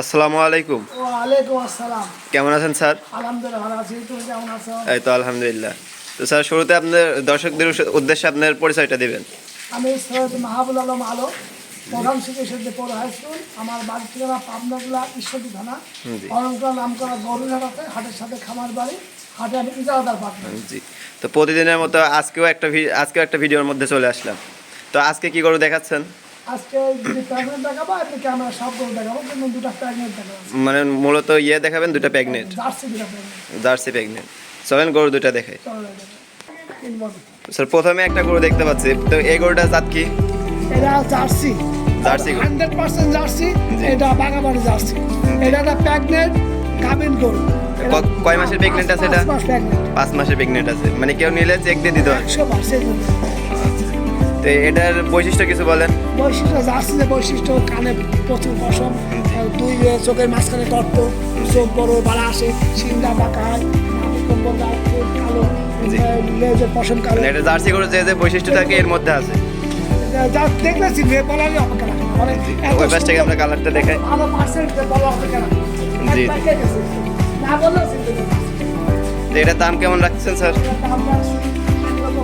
আসসালামু আলাইকুম। ওয়ালাইকুম আসসালাম। কেমন আছেন স্যার? আলহামদুলিল্লাহ ভালো আছি। তুমি কেমন আছো? এই তো আলহামদুলিল্লাহ। তো স্যার শুরুতে আপনার দর্শকদের উদ্দেশ্যে আপনার পরিচয়টা দিবেন। আমি সৈয়দ মাহাবুল আলম আলো প্রধান শিক্ষক পৌর হাই স্কুল আমার বাড়ি ঠিকানা পাবনাগুলা ঈশ্বরী থানা। অরঙ্করা নাম করা আছে হাটের সাথে খামার বাড়ি। হাটে আমি পার্টনার জি। তো প্রতিদিনের মতো আজকেও একটা আজকেও একটা ভিডিওর মধ্যে চলে আসলাম। তো আজকে কি গরু দেখাচ্ছেন? আজকে যদি প্রেগনেন্ট দেখাবো এদিকে আমরা সব দেখাবো কিন্তু দুটা প্রেগনেন্ট দেখাবো। মানে মূলত ইয়ে দেখাবেন দুটা প্রেগনেন্ট জার্সি দুটা প্রেগনেন্ট জার্সি প্রেগনেন্ট চলেন গরু দুটা দেখে চলো দেখাবো তিন বছর স্যার প্রথমে একটা গরু দেখতে পাচ্ছি। তো এই গরুটা জাত কি? এটা jersey jersey hundred percent jersey এটা বাগাবাড়ি জার্সি এটা একটা প্রেগনেন্ট গাভিন গরু। কয় মাসের pregnant আছে এটা? পাঁচ মাস প্রেগনেন্ট পাঁচ মাসের প্রেগনেন্ট আছে। মানে কেউ নিলে চেক দিয়ে দিতে হবে তো এটার বৈশিষ্ট্য কিছু বলেন। বৈশিষ্ট্য জার্সিদের বৈশিষ্ট্য কানে প্রচুর পশম দুই চোখের মাঝখানে তত্ত্ব চোখ বড় বাড়া আসে সিংড়া বাঁকা হয় কম্বল কালো লেজের পশম কালো। মানে এটা জার্সি গরু যে যে বৈশিষ্ট্য থাকে এর মধ্যে আছে। যা দেখলে চিনবে বলারই অপেক্ষা রাখে মানে এত ওই পাশ থেকে আমরা কালারটা দেখাই। ভালো পার্সেন্ট বলা অপেক্ষা রাখে জি। না বললেও এটার দাম কেমন রাখছেন স্যার? দাম রাখছি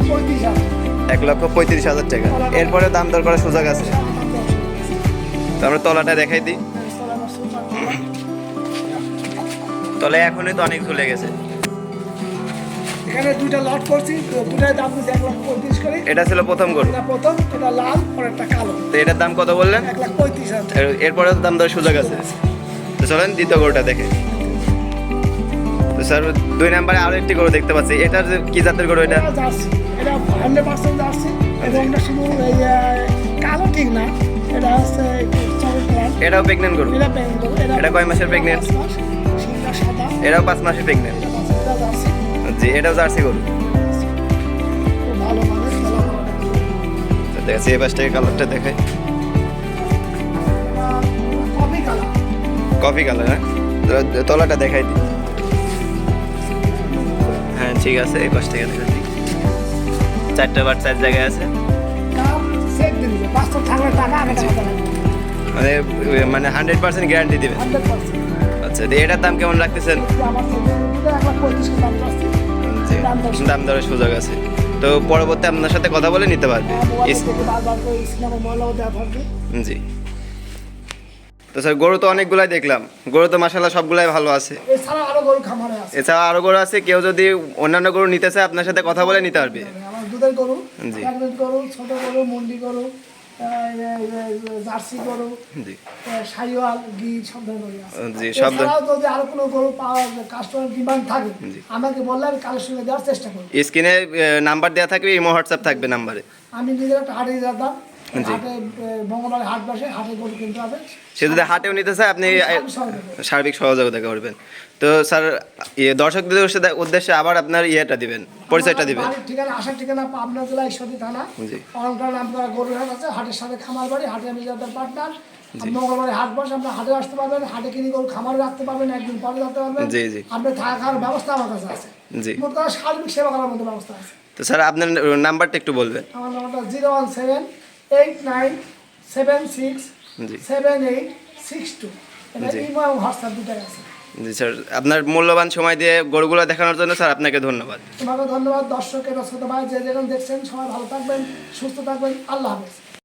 পঁয়ত্রিশ হাজার। এক লক্ষ পঁয়ত্রিশ হাজার টাকা। এরপরে দাম দর করার সুযোগ আছে। তো আমরা তলাটা দেখাই দিই। তলে এখনই তো অনেক ঝুলে গেছে। এখানে দুইটা লট করছি তো দাম দিচ্ছে এক লাখ পঁয়ত্রিশ করে। এটা ছিল প্রথম গরু। প্রথম এটা লাল আর কালো। তো এটার দাম কত বললেন? এক লাখ পঁয়ত্রিশ হাজার এরপরে দাম দেওয়ার সুযোগ আছে। তো চলেন দ্বিতীয় গরুটা দেখে। তো স্যার দুই নম্বরে আরও একটি গরু দেখতে পাচ্ছি। এটার কি জাতের গরু এটা? এটা হান্ড্রেড পার্সেন্ট জার্সি এবং এটা শুধু কালো ঠিক না এটা হচ্ছে এটাও প্রেগনেন্ট গরু? এটা প্রেগনেন্ট কয় মাসের সাদা। এটাও পাঁচ মাসের প্রেগনেন্ট জি এটাও জার্সি গরু। মানে তো দেখাচ্ছি এই পাশ থেকে কালারটা দেখাই কফি কালার হ্যাঁ? তলাটা দেখাই দিই। ঠিক আছে এই পাশ থেকে দিই চারটা বার চার জায়গায় আছে। মানে মানে হান্ড্রেড পার্সেন্ট গ্যারান্টি দিবেন আচ্ছা এটার দাম কেমন রাখতেছেন? করে দাম জি দরের সুযোগ আছে। তো পরবর্তী আপনার সাথে কথা বলে নিতে পারবে। মোবাইল তো স্যার গরু তো অনেকগুলাই দেখলাম। গরু তো মাসাল্লাহ সবগুলাই ভালো আছে। এছাড়া আরও গরু আছে। কেউ যদি অন্যান্য গরু নিতে চায় আপনার সাথে কথা বলে নিতে পারবে। দুধের গরু জি। গরু ছোট গরু মুন্ডি গরু জার্সি গরু জি। সাইওয়াল গি সব ধরনের জি সব যদি আরও কোনো গরু পাওয়া কাস্টমার ডিমান্ড থাকে আমাকে বললে আমি কালেকশনে দেওয়ার চেষ্টা করি স্ক্রিনে নাম্বার দেওয়া থাকবে ইমো হোয়াটসঅ্যাপ থাকবে নাম্বারে আমি নিজের একটা হাটে যেতাম মঙ্গলবার হাট বসে হাটে গরু কিনতে হবে। সে যদি হাটেও নিতে চায় আপনি। সার্বিক সহযোগিতা করবেন। তো স্যার ইয়ে দর্শকদের উদ্দেশ্যে- আবার আপনার ইয়েটা দিবেন পরিচয়টা দিবেন। ঠিকানা আসার ঠিকানা পাবনা জেলা ঈশ্বরদী থানা। জি। অরঙ্কার নাম করা গরুরহাট আছে হাটের সাথে খামার বাড়ি হাটে আমি যাদের পার্টনার মঙ্গলবারে হাট বসে আপনার হাটে আসতে পারবেন হাটে কিনে গরু খামারে রাখতে পারবেন একদিন পরে রাখতে পারবেন। জি, জি। আপনার থাকার ব্যবস্থা আমার কাছে আছে। জি। মোট কথা সার্বিক সেবা করার মতো ব্যবস্থা আছে। তো স্যার আপনার নাম্বারটা একটু বলবেন। আমার নাম্বারটা zero one seven eight nine seven six seven eight six two imo এবং হোয়াটসঅ্যাপ দুটাই আছে। জি স্যার আপনার মূল্যবান সময় দিয়ে গরুগুলো দেখানোর জন্য স্যার আপনাকে ধন্যবাদ। তোমাকে ধন্যবাদ দর্শকের শ্রোতা ভাই যে যেরকম দেখছেন সবাই ভালো থাকবেন সুস্থ থাকবেন। আল্লাহ হাফেজ।